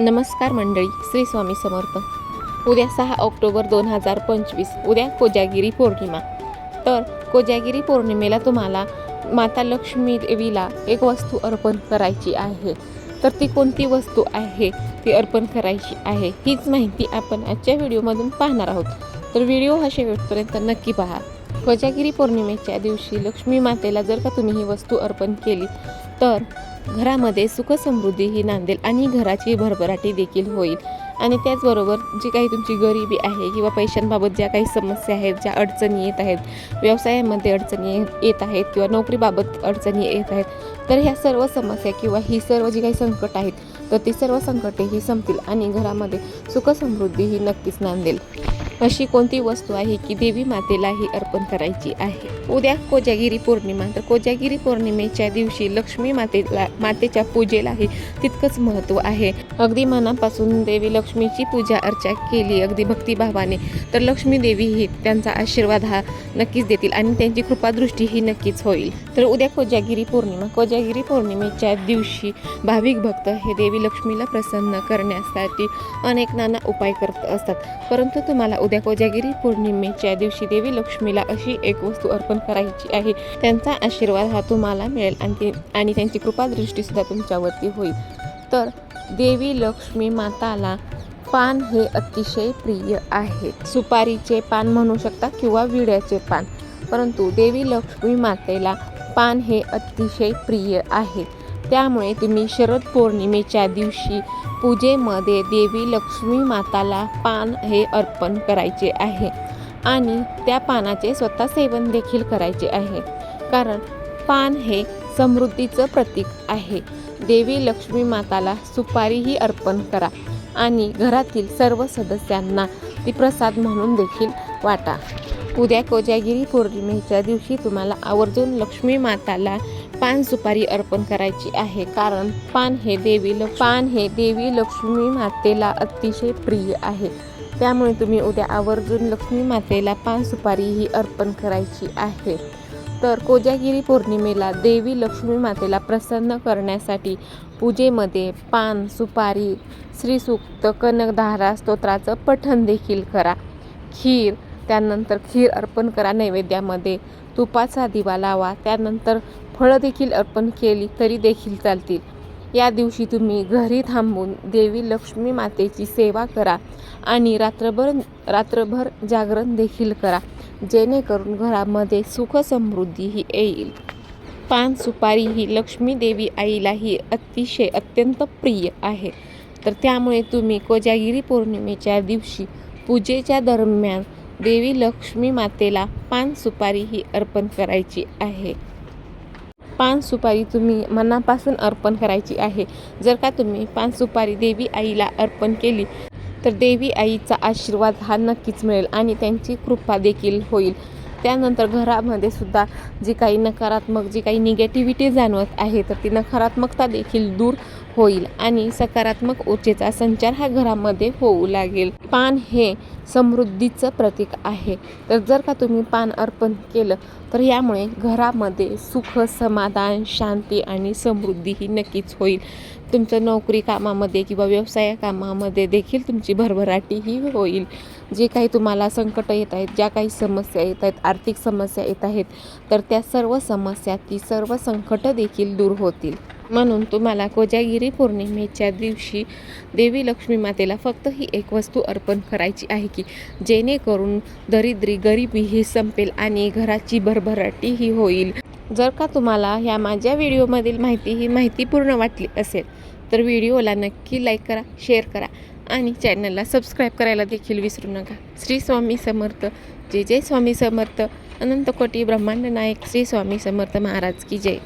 नमस्कार मंडळी श्री स्वामी समर्थ. उद्या सहा ऑक्टोबर दोन हजार पंचवीस उद्या कोजागिरी पौर्णिमा. तर कोजागिरी पौर्णिमेला तुम्हाला माता लक्ष्मी देवीला एक वस्तू अर्पण करायची आहे. तर ती कोणती वस्तू आहे? ती अर्पण करायची आहे. हीच माहिती आपण आजच्या व्हिडिओमधून पाहणार आहोत. तर व्हिडिओ हा शेवटपर्यंत नक्की पहा. कोजागिरी पौर्णिमेच्या दिवशी लक्ष्मी मातेला जर का तुम्ही ही वस्तू अर्पण केली तर घरामध्ये सुखसमृद्धी ही नांदेल आणि घराची भरभराटी देखील होईल. आणि त्याचबरोबर जी काही तुमची गरिबी आहे किंवा पैशांबाबत ज्या काही समस्या आहेत ज्या अडचणी येत आहेत व्यवसायामध्ये अडचणी ये- येत आहेत किंवा नोकरीबाबत अडचणी येत आहेत तर ह्या सर्व समस्या किंवा ही सर्व जी काही संकट आहेत तर ती सर्व संकटे ही संपतील आणि घरामध्ये सुखसमृद्धी ही नक्कीच नांदेल. अशी कोणती वस्तू आहे की देवी मातेला ही अर्पण करायची आहे? उद्या कोजागिरी पौर्णिमा. तर कोजागिरी पौर्णिमेच्या दिवशी लक्ष्मी मातेला मातेच्या पूजेलाही तितकंच महत्त्व आहे. अगदी मनापासून देवी लक्ष्मीची पूजा अर्चा केली अगदी भक्तिभावाने तर लक्ष्मी देवी ही त्यांचा आशीर्वाद हा नक्कीच देतील आणि त्यांची कृपादृष्टी ही नक्कीच होईल. तर उद्या कोजागिरी पौर्णिमा. कोजागिरी पौर्णिमेच्या दिवशी भाविक भक्त हे देवी लक्ष्मीला प्रसन्न करण्यासाठी अनेक नाना उपाय करत असतात. परंतु तुम्हाला उद्या कोजागिरी पौर्णिमेच्या दिवशी देवी लक्ष्मीला अशी एक वस्तू अर्पण करायची आहे. त्यांचा आशीर्वाद हा तुम्हाला मिळेल आणि ते आणि त्यांची कृपादृष्टीसुद्धा तुमच्यावरती होईल. तर देवी लक्ष्मी माताला पान हे अतिशय प्रिय आहे. सुपारीचे पान म्हणू शकता किंवा विड्याचे पान. परंतु देवी लक्ष्मी मातेला पान हे अतिशय प्रिय आहे. त्यामुळे तुम्ही शरद पौर्णिमेच्या दिवशी पूजेमध्ये देवी लक्ष्मी माताला पान हे अर्पण करायचे आहे. आणि त्या पानाचे स्वतः सेवन देखील करायचे आहे. कारण पान हे समृद्धीचं प्रतीक आहे. देवी लक्ष्मी माताला सुपारीही अर्पण करा आणि घरातील सर्व सदस्यांना ती प्रसाद म्हणून देखील वाटा. उद्या कोजागिरी पौर्णिमेच्या दिवशी तुम्हाला आवर्जून लक्ष्मी माताला पान सुपारी अर्पण करायची आहे. कारण पान हे देवी ल पान हे देवी लक्ष्मी मातेला अतिशय प्रिय आहे. त्यामुळे तुम्ही उद्या आवर्जून लक्ष्मी मातेला पान सुपारी ही अर्पण करायची आहे. तर कोजागिरी पौर्णिमेला देवी लक्ष्मी मातेला प्रसन्न करण्यासाठी पूजेमध्ये पान सुपारी श्रीसूक्त कनकधारा स्तोत्राचं पठण देखील करा. खीर त्यानंतर खीर अर्पण करा नैवेद्यामध्ये. तुपाचा दिवा लावा. त्यानंतर फळं देखील अर्पण केली तरी देखील चालतील. या दिवशी तुम्ही घरी थांबून देवी लक्ष्मी मातेची सेवा करा आणि रात्रभर रात्रभर जागरण देखील करा. जेणेकरून घरामध्ये सुख समृद्धी ही येईल. पान सुपारी ही लक्ष्मी देवी आईलाही अतिशय अत्यंत प्रिय आहे. तर त्यामुळे तुम्ही कोजागिरी पौर्णिमेच्या दिवशी पूजेच्या दरम्यान देवी लक्ष्मी मातेला पान सुपारी ही अर्पण करायची आहे. पान सुपारी तुम्ही मनापासून अर्पण करायची आहे. जर का तुम्ही पान सुपारी देवी आईला अर्पण केली तर देवी आईचा आशीर्वाद हा नक्कीच मिळेल आणि त्यांची कृपा देखील होईल. त्यानंतर घरामध्ये सुद्धा जी काही नकारात्मक जी काही निगेटिव्हिटी जाणवत आहे तर ती नकारात्मकता देखील दूर होईल आणि सकारात्मक ऊर्जेचा संचार हा घरामध्ये होऊ लागेल. पान हे समृद्धीचं प्रतीक आहे. तर जर का तुम्ही पान अर्पण केलं तर यामुळे घरामध्ये सुख समाधान शांती आणि समृद्धी ही नक्कीच होईल. तुमचं नोकरी कामामध्ये किंवा व्यवसाय कामामध्ये देखील तुमची भरभराटी ही होईल. जे काही तुम्हाला संकट येत आहेत ज्या काही समस्या येत आहेत आर्थिक समस्या येत आहेत तर त्या सर्व समस्या ती सर्व संकट देखील दूर होतील. म्हणून तुम्हाला कोजागिरी पौर्णिमेच्या दिवशी देवी लक्ष्मी मातेला फक्त ही एक वस्तू अर्पण करायची आहे की जेणेकरून दरिद्री गरिबी ही संपेल आणि घराची भरभराटी ही होईल. जर का तुम्हाला ह्या माझ्या व्हिडिओमधील माहिती ही माहितीपूर्ण वाटली असेल तर व्हिडिओला नक्की लाईक करा शेअर करा आणि चॅनलला सबस्क्राईब करायला देखील विसरू नका. श्री स्वामी समर्थ. जय जय स्वामी समर्थ. अनंतकोटी ब्रह्मांड नायक श्री स्वामी समर्थ महाराज की जय.